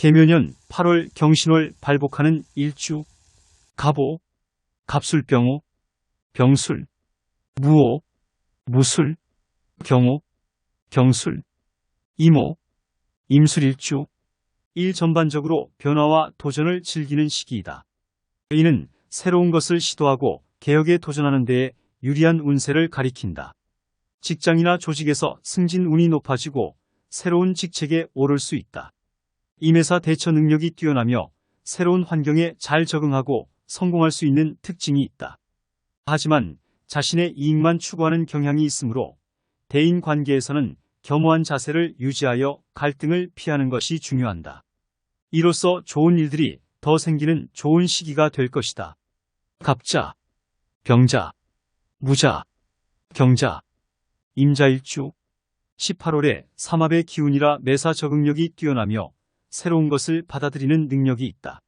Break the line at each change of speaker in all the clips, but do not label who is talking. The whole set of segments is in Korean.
개묘년 8월 경신월 발복하는 일주, 갑오, 갑술병호, 병술, 무오, 무술, 경호, 경술, 이모, 임술일주, 일 전반적으로 변화와 도전을 즐기는 시기이다. 이는 새로운 것을 시도하고 개혁에 도전하는 데에 유리한 운세를 가리킨다. 직장이나 조직에서 승진 운이 높아지고 새로운 직책에 오를 수 있다. 임회사 대처 능력이 뛰어나며 새로운 환경에 잘 적응하고 성공할 수 있는 특징이 있다. 하지만 자신의 이익만 추구하는 경향이 있으므로 대인 관계에서는 겸허한 자세를 유지하여 갈등을 피하는 것이 중요한다. 이로써 좋은 일들이 더 생기는 좋은 시기가 될 것이다. 갑자, 병자, 무자, 경자, 임자일주, 18월에 삼합의 기운이라 매사 적응력이 뛰어나며 새로운 것을 받아들이는 능력이 있다.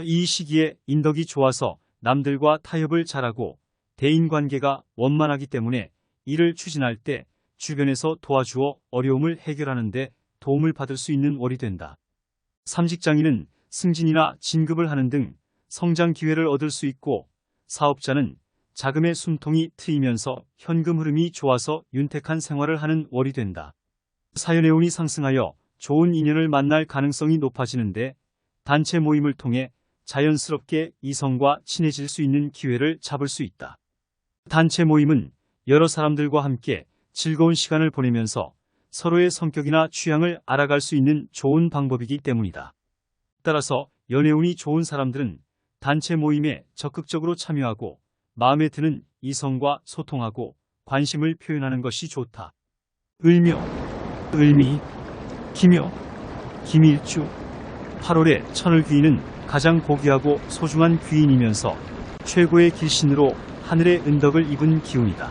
이 시기에 인덕이 좋아서 남들과 타협을 잘하고 대인관계가 원만하기 때문에 이를 추진할 때 주변에서 도와주어 어려움을 해결하는 데 도움을 받을 수 있는 월이 된다. 삼직장인은 승진이나 진급을 하는 등 성장 기회를 얻을 수 있고 사업자는 자금의 숨통이 트이면서 현금 흐름이 좋아서 윤택한 생활을 하는 월이 된다. 사연의 운이 상승하여 좋은 인연을 만날 가능성이 높아지는데 단체 모임을 통해 자연스럽게 이성과 친해질 수 있는 기회를 잡을 수 있다. 단체 모임은 여러 사람들과 함께 즐거운 시간을 보내면서 서로의 성격이나 취향을 알아갈 수 있는 좋은 방법이기 때문이다. 따라서 연애운이 좋은 사람들은 단체 모임에 적극적으로 참여하고 마음에 드는 이성과 소통하고 관심을 표현하는 것이 좋다. 을묘, 을미, 기묘, 기밀주 8월에 천을 귀인은 가장 고귀하고 소중한 귀인이면서 최고의 길신으로 하늘의 은덕을 입은 기운이다.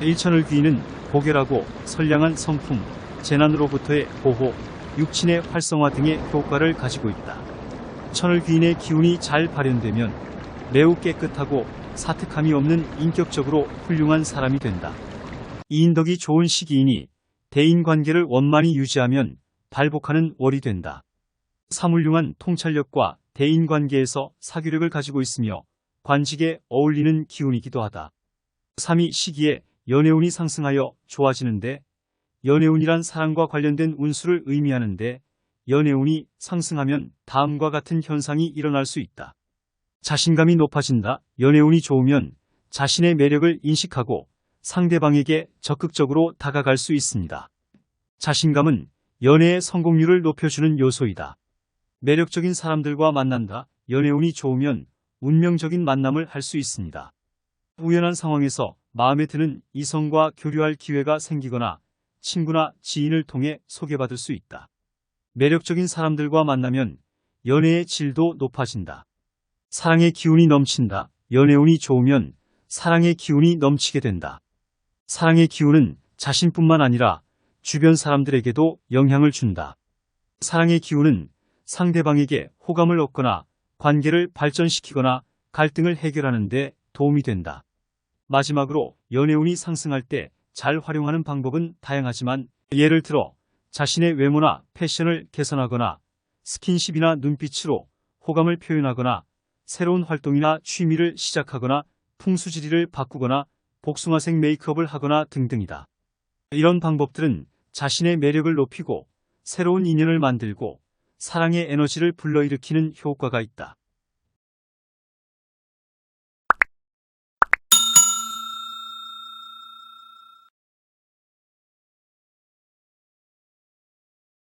일천을 귀인은 고결하고 선량한 성품, 재난으로부터의 보호, 육친의 활성화 등의 효과를 가지고 있다. 천을 귀인의 기운이 잘 발현되면 매우 깨끗하고 사특함이 없는 인격적으로 훌륭한 사람이 된다. 이인덕이 좋은 시기이니 대인관계를 원만히 유지하면 발복하는 월이 된다. 사물륭한 통찰력과 대인관계에서 사교력을 가지고 있으며 관직에 어울리는 기운이기도 하다. 3위 시기에 연애운이 상승하여 좋아지는데 연애운이란 사랑과 관련된 운수를 의미하는데 연애운이 상승하면 다음과 같은 현상이 일어날 수 있다. 자신감이 높아진다. 연애운이 좋으면 자신의 매력을 인식하고 상대방에게 적극적으로 다가갈 수 있습니다. 자신감은 연애의 성공률을 높여주는 요소이다. 매력적인 사람들과 만난다. 연애운이 좋으면 운명적인 만남을 할 수 있습니다. 우연한 상황에서 마음에 드는 이성과 교류할 기회가 생기거나 친구나 지인을 통해 소개받을 수 있다. 매력적인 사람들과 만나면 연애의 질도 높아진다. 사랑의 기운이 넘친다. 연애운이 좋으면 사랑의 기운이 넘치게 된다. 사랑의 기운은 자신뿐만 아니라 주변 사람들에게도 영향을 준다. 사랑의 기운은 상대방에게 호감을 얻거나 관계를 발전시키거나 갈등을 해결하는 데 도움이 된다. 마지막으로 연애운이 상승할 때 잘 활용하는 방법은 다양하지만 예를 들어 자신의 외모나 패션을 개선하거나 스킨십이나 눈빛으로 호감을 표현하거나 새로운 활동이나 취미를 시작하거나 풍수지리를 바꾸거나 복숭아색 메이크업을 하거나 등등이다. 이런 방법들은 자신의 매력을 높이고 새로운 인연을 만들고 사랑의 에너지를 불러일으키는 효과가 있다.